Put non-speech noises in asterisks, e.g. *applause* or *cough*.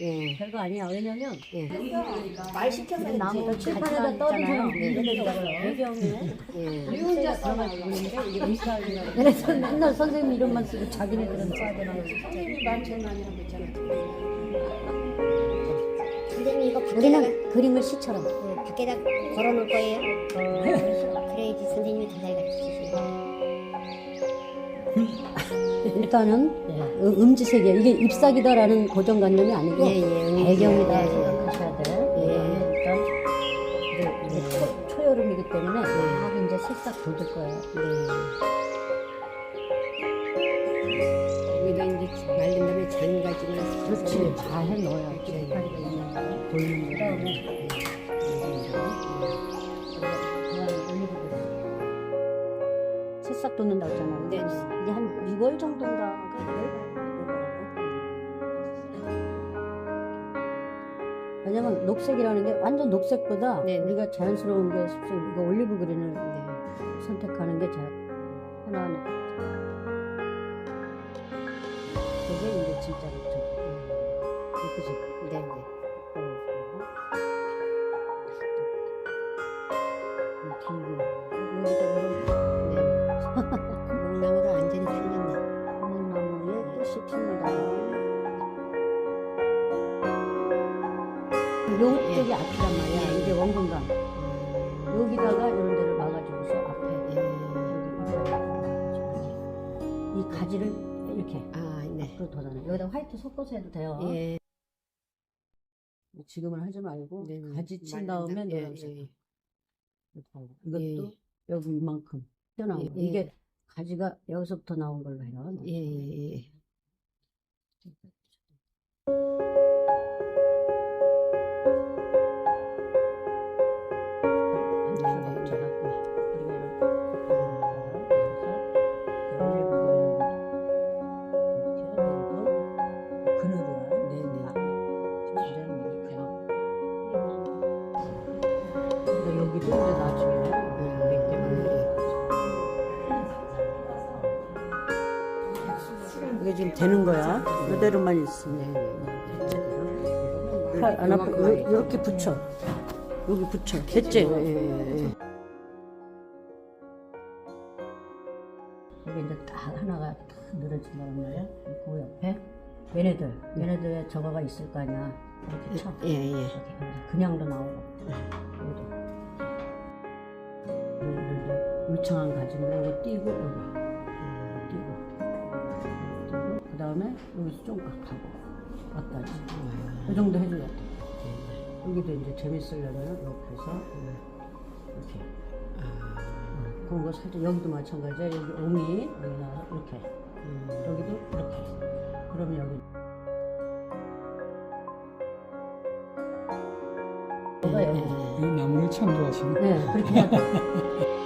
예. 별거 아니야. 왜냐면 예. 말 시켜서 나무도 칠판에다 떠주잖아. 배경에 예. 유혼자 들어가고 있는데 이게 미사일이라고. 그래서 맨날 선생님 이름만 쓰고 자기네들은 써야 되나. 선생님이 말 제일 많이 하고 있잖아. 선생님 이거 우리는 그림을 시처럼. 예, 밖에다 걸어놓을 거예요. 그래야지 선생님이 더잘 가르치시죠. 일단은 어, 음지 세계 이게 잎사귀다라는 고정관념이 아니고 예, 예, 음지. 배경이다 예, 생각하셔야 돼. 예. 일단 이제, 이제 초, 초여름이기 때문에 막 이제 새싹 돋을 거예요. 여기다 이제 말린 다음에 장가지고 나서 그렇지. 잘해 있는 거 보이는 거. 새싹 돋는다고 했잖아요. 네. 이게 한 6월 정도인가 왜냐면 녹색이라는 게 완전 녹색보다 네. 우리가 자연스러운 게 습성 이거 올리브 그린을 네. 선택하는 게잘 하나하나 그게 이제 진짜 좀 이쁘지 네, 네. 구멍 꽃이 핍니다. 요쪽이 앞이란 말이야. 예. 이게 원근감. 음, 여기다가 이런 데를 막아주고서 앞에 예. 여기 이 가지를 이렇게 아, 네. 앞으로 걷어내. 여기다 화이트 섞어서 해도 돼요. 예. 지금은 하지 말고 네, 네. 가지 친? 다음에 예, 노란색. 예. 이것도 예. 여기 이만큼 튀어나온 거. 예, 예. 이게 가지가 여기서부터 나온 걸로 해요. 예, 예, 예. 여기도 이제 나중 이게 지금 되는 거야. 이대로만 있으면. 팔안 아파. 요- 이렇게 붙여. 여기 붙여. 됐지? 예. 여기 이제 딱 하나가 딱 늘어진단 말이야. 그 옆에 얘네들, 얘네들의 저거가 있을 거 아니야. 이렇게 쳐. 예, 예. 이렇게 그냥도 나오고. 여기도. 여기도 울창한 가지는 여기 띄고 여기 다음에 여기서 좀 가고 왔다지. 이 정도 해줘야 돼. 여기도 이제 재밌으려면 옆에서 이렇게. 어, 그런 거 살짝 여기도 마찬가지야. 여기 옹이 여기 나와서 이렇게. 여기도 이렇게. 그러면 여기. 이거 여기. 이 나무를 참 좋아하시네. 네, 그렇게 해야 돼. *laughs*